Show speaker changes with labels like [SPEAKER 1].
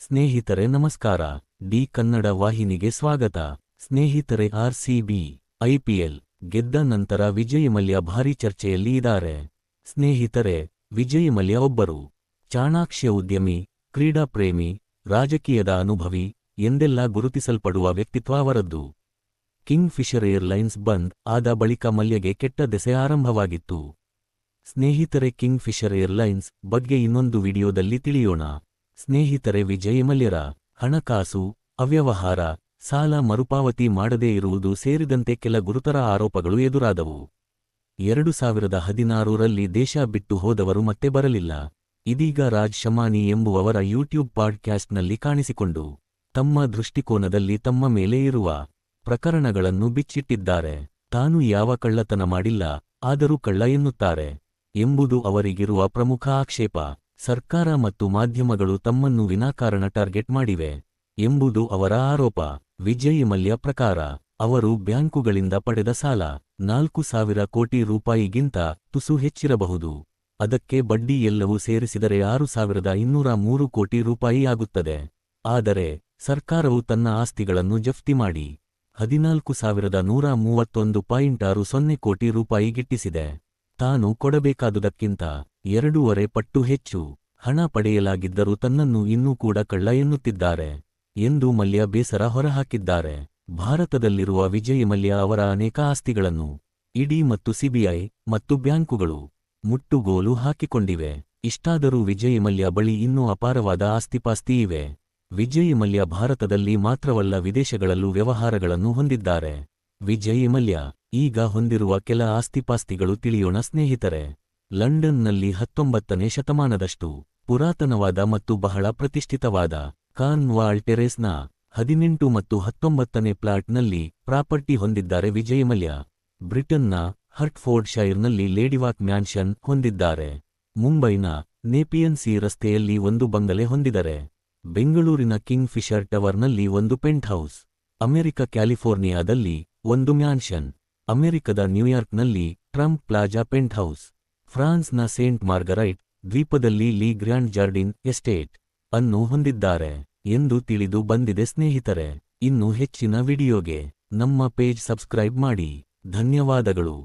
[SPEAKER 1] ಸ್ನೇಹಿತರೆ ನಮಸ್ಕಾರ. ಡಿ ಕನ್ನಡ ವಾಹಿನಿಗೆ ಸ್ವಾಗತ. ಸ್ನೇಹಿತರೆ ಆರ್ಸಿಬಿ ಐಪಿಎಲ್ ಗೆದ್ದ ನಂತರ ವಿಜಯ್ ಮಲ್ಯ ಭಾರೀ ಚರ್ಚೆಯಲ್ಲಿ ಇದ್ದಾರೆ. ಸ್ನೇಹಿತರೆ ವಿಜಯ್ ಮಲ್ಯ ಒಬ್ಬರು. ಚಾಣಾಕ್ಷ್ಯ ಉದ್ಯಮಿ, ಕ್ರೀಡಾ ಪ್ರೇಮಿ, ರಾಜಕೀಯದ ಅನುಭವಿ ಎಂದೆಲ್ಲ ಗುರುತಿಸಲ್ಪಡುವ ವ್ಯಕ್ತಿತ್ವ ಅವರದ್ದು. ಕಿಂಗ್ ಫಿಶರ್ ಏರ್ಲೈನ್ಸ್ ಬಂದ್ ಆದ ಬಳಿಕ ಮಲ್ಯಗೆ ಕೆಟ್ಟ ದೆಸೆ ಆರಂಭವಾಗಿತ್ತು. ಸ್ನೇಹಿತರೆ ಕಿಂಗ್ ಫಿಶರ್ ಏರ್ಲೈನ್ಸ್ ಬಗ್ಗೆ ಇನ್ನೊಂದು ವಿಡಿಯೋದಲ್ಲಿ ತಿಳಿಯೋಣ. ಸ್ನೇಹಿತರೆ ವಿಜಯ ಮಲ್ಯರ ಹಣಕಾಸು ಅವ್ಯವಹಾರ, ಸಾಲ ಮರುಪಾವತಿ ಮಾಡದೇ ಇರುವುದು ಸೇರಿದಂತೆ ಕೆಲ ಗುರುತರ ಆರೋಪಗಳು ಎದುರಾದವು. ಎರಡು ಸಾವಿರದ ಹದಿನಾರರಲ್ಲಿ ದೇಶ ಬಿಟ್ಟು ಹೋದವರು ಮತ್ತೆ ಬರಲಿಲ್ಲ. ಇದೀಗ ರಾಜ್ ಶಮಾನಿ ಎಂಬುವವರ ಯೂಟ್ಯೂಬ್ ಪಾಡ್ಕ್ಯಾಸ್ಟ್ನಲ್ಲಿ ಕಾಣಿಸಿಕೊಂಡು ತಮ್ಮ ದೃಷ್ಟಿಕೋನದಲ್ಲಿ ತಮ್ಮ ಮೇಲೆ ಇರುವ ಪ್ರಕರಣಗಳನ್ನು ಬಿಚ್ಚಿಟ್ಟಿದ್ದಾರೆ. ತಾನು ಯಾವ ಕಳ್ಳತನ ಮಾಡಿಲ್ಲ, ಆದರೂ ಕಳ್ಳ ಎನ್ನುತ್ತಾರೆ ಎಂಬುದು ಅವರಿಗಿರುವ ಪ್ರಮುಖ ಆಕ್ಷೇಪ. ಸರ್ಕಾರ ಮತ್ತು ಮಾಧ್ಯಮಗಳು ತಮ್ಮನ್ನು ವಿನಾಕಾರಣ ಟಾರ್ಗೆಟ್ ಮಾಡಿವೆ ಎಂಬುದು ಅವರ ಆರೋಪ. ವಿಜಯ್ ಮಲ್ಯ ಪ್ರಕಾರ, ಅವರು ಬ್ಯಾಂಕುಗಳಿಂದ ಪಡೆದ ಸಾಲ ನಾಲ್ಕು ಸಾವಿರ ಕೋಟಿ ರೂಪಾಯಿಗಿಂತ ತುಸು ಹೆಚ್ಚಿರಬಹುದು. ಅದಕ್ಕೆ ಬಡ್ಡಿ ಎಲ್ಲವೂ ಸೇರಿಸಿದರೆ ಆರು ಸಾವಿರದ ಇನ್ನೂರ ಮೂರು ಕೋಟಿ ರೂಪಾಯಿ ಆಗುತ್ತದೆ. ಆದರೆ, ಸರ್ಕಾರವು ತನ್ನ ಆಸ್ತಿಗಳನ್ನು ಜಫ್ತಿ ಮಾಡಿ ಹದಿನಾಲ್ಕು ಸಾವಿರದ ನೂರ ಮೂವತ್ತೊಂದು ಪಾಯಿಂಟ್ ಆರು ಸೊನ್ನೆ ಕೋಟಿ ರೂಪಾಯಿ ಗಿಟ್ಟಿಸಿದೆ. ತಾನು ಕೊಡಬೇಕಾದುದಕ್ಕಿಂತ ಎರಡೂವರೆ ಪಟ್ಟು ಹೆಚ್ಚು ಹಣ ಪಡೆಯಲಾಗಿದ್ದರೂ ತನ್ನನ್ನು ಇನ್ನೂ ಕೂಡ ಕಳ್ಳ ಎನ್ನುತ್ತಿದ್ದಾರೆ ಎಂದು ಮಲ್ಯ ಬೇಸರ ಹೊರಹಾಕಿದ್ದಾರೆ. ಭಾರತದಲ್ಲಿರುವ ವಿಜಯ್ ಮಲ್ಯ ಅವರ ಅನೇಕ ಆಸ್ತಿಗಳನ್ನು ಇಡಿ ಮತ್ತು ಸಿಬಿಐ ಮತ್ತು ಬ್ಯಾಂಕುಗಳು ಮುಟ್ಟುಗೋಲು ಹಾಕಿಕೊಂಡಿವೆ. ಇಷ್ಟಾದರೂ ವಿಜಯ್ ಮಲ್ಯ ಬಳಿ ಇನ್ನೂ ಅಪಾರವಾದ ಆಸ್ತಿಪಾಸ್ತಿ ಇವೆ. ವಿಜಯ್ ಮಲ್ಯ ಭಾರತದಲ್ಲಿ ಮಾತ್ರವಲ್ಲ ವಿದೇಶಗಳಲ್ಲೂ ವ್ಯವಹಾರಗಳನ್ನು ಹೊಂದಿದ್ದಾರೆ. ವಿಜಯ್ ಮಲ್ಯ ಈಗ ಹೊಂದಿರುವ ಕೆಲ ಆಸ್ತಿಪಾಸ್ತಿಗಳು ತಿಳಿಯೋಣ ಸ್ನೇಹಿತರೆ. ಲಂಡನ್ನಲ್ಲಿ ಹತ್ತೊಂಬತ್ತನೇ ಶತಮಾನದಷ್ಟು ಪುರಾತನವಾದ ಮತ್ತು ಬಹಳ ಪ್ರತಿಷ್ಠಿತವಾದ ಕಾರ್ನ್ವಾಲ್ ಟೆರೇಸ್ನ ಹದಿನೆಂಟು ಮತ್ತು ಹತ್ತೊಂಬತ್ತನೇ ಪ್ಲಾಟ್ನಲ್ಲಿ ಪ್ರಾಪರ್ಟಿ ಹೊಂದಿದ್ದಾರೆ ವಿಜಯ್ ಮಲ್ಯ ಬ್ರಿಟನ್ನ ಹರ್ಟ್ಫೋರ್ಡ್ ಶೈರ್ನಲ್ಲಿ ಲೇಡಿವಾಕ್ ಮ್ಯಾನ್ಷನ್ ಹೊಂದಿದ್ದಾರೆ. ಮುಂಬೈನ ನೇಪಿಯನ್ ಸಿ ರಸ್ತೆಯಲ್ಲಿ ಒಂದು ಬಂಗಲೆ ಹೊಂದಿದರೆ. ಬೆಂಗಳೂರಿನ ಕಿಂಗ್ ಫಿಶರ್ ಟವರ್ನಲ್ಲಿ ಒಂದು ಪೆಂಟ್ಹೌಸ್. ಅಮೆರಿಕ ಕ್ಯಾಲಿಫೋರ್ನಿಯಾದಲ್ಲಿ ಒಂದು ಮ್ಯಾನ್ಷನ್ ಅಮೆರಿಕದ ನ್ಯೂಯಾರ್ಕ್ನಲ್ಲಿ ಟ್ರಂಪ್ ಪ್ಲಾಜಾ ಪೆಂಟ್ ಹೌಸ್ ಫ್ರಾನ್ಸ್ನ ಸೇಂಟ್ ಮಾರ್ಗರೈಟ್ ದ್ವೀಪದಲ್ಲಿ ಲೀ ಗ್ರ್ಯಾಂಡ್ ಜಾರ್ಡಿನ್ ಎಸ್ಟೇಟ್ ಅನ್ನು ಹೊಂದಿದ್ದಾರೆ ಎಂದು ತಿಳಿದು ಬಂದಿದೆ ಸ್ನೇಹಿತರೆ. ಇನ್ನು ಹೆಚ್ಚಿನ ವಿಡಿಯೋಗೆ ನಮ್ಮ ಪೇಜ್ ಸಬ್ಸ್ಕ್ರೈಬ್ ಮಾಡಿ. ಧನ್ಯವಾದಗಳು.